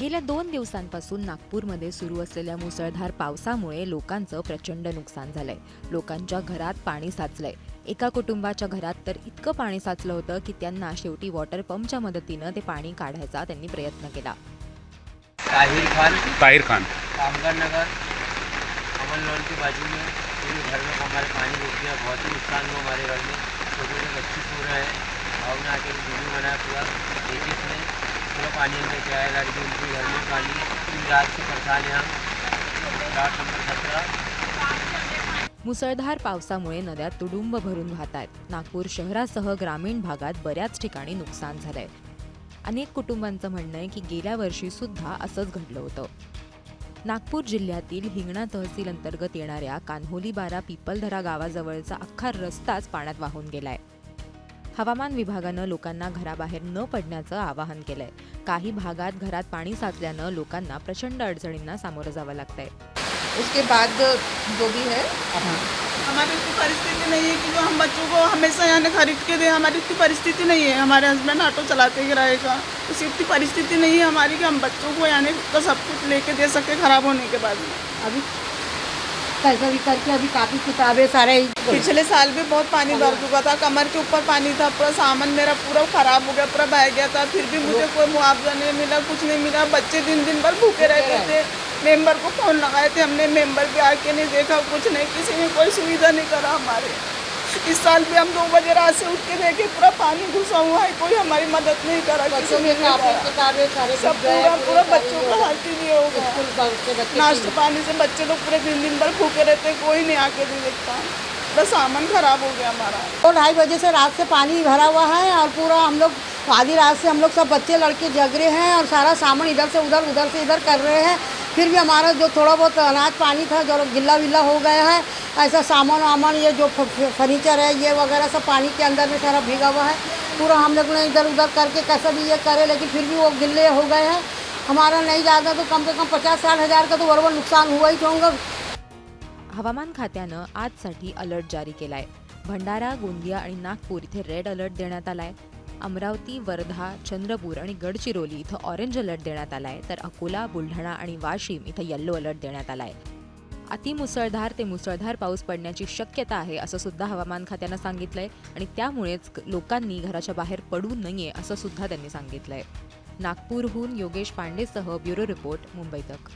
गेल्या दोन दिवसांपासून नागपूरमध्ये सुरू असलेल्या मुसळधार पावसामुळे लोकांचं प्रचंड नुकसान झालंय. लोकांच्या घरात पाणी साचलंय. एका कुटुंबाच्या घरात तर इतकं पाणी साचलं होतं की त्यांना शेवटी वॉटर पंपच्या मदतीनं ते पाणी काढायचा त्यांनी प्रयत्न केला. ताहिर खान ताहिर खान. कामगार नगर अमन लॉन के बाजू में पूरे घर में हमारे पानी घुस गया बहुत ही नुकसान हुआ हमारे घर में छोटे छोटे बच्चे सो रहे हैं भाव ने आके वीडियो बनाया पूरा एक ने पानी अंदर के गाड़ी के उनके घर में पानी पूरी रात से परेशान है हम प्लाट नंबर सत्रह मुसळधार पावसामुळे नद्या तुडुंब भरून वाहत आहेत नागपूर शहरासह ग्रामीण भागात बऱ्याच ठिकाणी नुकसान झालंय. अनेक कुटुंबांचं म्हणणं आहे की गेल्या वर्षी सुद्धा असंच घडलं होतं. नागपूर जिल्ह्यातील हिंगणा तहसील अंतर्गत येणाऱ्या कान्होली बारा पिपलधरा गावाजवळचा अख्खा रस्ताच पाण्यात वाहून गेलाय. हवामान विभागानं लोकांना घराबाहेर न पडण्याचं आवाहन केलंय. काही भागात घरात पाणी साचल्यानं लोकांना प्रचंड अडचणींना सामोरं जावं लागतंय. उसके बाद जो भी है हमारी इतनी परिस्थिति नहीं है कि जो हम बच्चों को हमेशा यहाँ खरीद के दें हमारी इतनी परिस्थिति नहीं है। हमारे हस्बैंड ऑटो चलाते हैं किराए का। उसकी इतनी परिस्थिति नहीं है हमारी कि हम बच्चों को यानी तो सब कुछ लेके दे सके खराब होने के बाद। में अभी पैसा भी करके अभी काफ़ी किताबें सारे पिछले साल भी बहुत पानी भर चुका था कमर के ऊपर पानी था पूरा सामान मेरा पूरा खराब हो गया पूरा बह गया था फिर भी मुझे कोई मुआवजा नहीं मिला कुछ नहीं मिला बच्चे दिन दिन भर भूखे रहते थे। मेंबर को फ़ोन लगाए थे हमने मेंबर भी आके नहीं देखा कुछ नहीं किसी ने कोई सुविधा नहीं करा हमारे। इस साल भी हम दो बजे रात से उठ के देखे पूरा पानी घुसा हुआ है कोई हमारी मदद नहीं करा बच्चों किसी में सब पूरा पूरा बच्चों का हालत ही। नहीं हो बच्चे नाश्ते पानी से बच्चे लोग पूरे दिन दिन भर भूखे रहते हैं, कोई नहीं आके नहीं देखता। बस सामान खराब हो गया हमारा। दो ढाई बजे से रात से पानी भरा हुआ है और पूरा हम लोग आधी रात से हम लोग सब बच्चे लड़के जग रहे हैं और सारा सामान इधर से उधर उधर से इधर कर रहे हैं। फिर भी हमारा जो थोड़ा बहुत अनाज पानी था जो गिल्ला विल्ला हो गया है ऐसा सामान वामान ये जो फ- फर्नीचर है ये वगैरह सब पानी के अंदर में सारा भीगा हुआ है। पूरा हम लोग ने इधर उधर करके कैसा भी ये करे लेकिन फिर भी वो गिल्ले हो गए हैं। हमारा नहीं ज़्यादा तो कम से कम पचास साठ हज़ार का तो बरोबर नुकसान हुआ ही होगा। हवामान खात्यानं आजसाठी अलर्ट जारी केलाय. भंडारा गोंदिया आणि नागपूर इथे रेड अलर्ट देण्यात आलाय. अमरावती वर्धा चंद्रपूर आणि गडचिरोली इथं ऑरेंज अलर्ट देण्यात आलाय. तर अकोला बुलढाणा आणि वाशिम इथं येल्लो अलर्ट देण्यात आलाय. अतिमुसळधार ते मुसळधार पाऊस पडण्याची शक्यता आहे असं सुद्धा हवामान खात्यानं सांगितलंय. आणि त्यामुळेच लोकांनी घराच्या बाहेर पडू नये असं सुद्धा त्यांनी सांगितलंय. नागपूरहून योगेश पांडेसह ब्युरो रिपोर्ट मुंबई तक.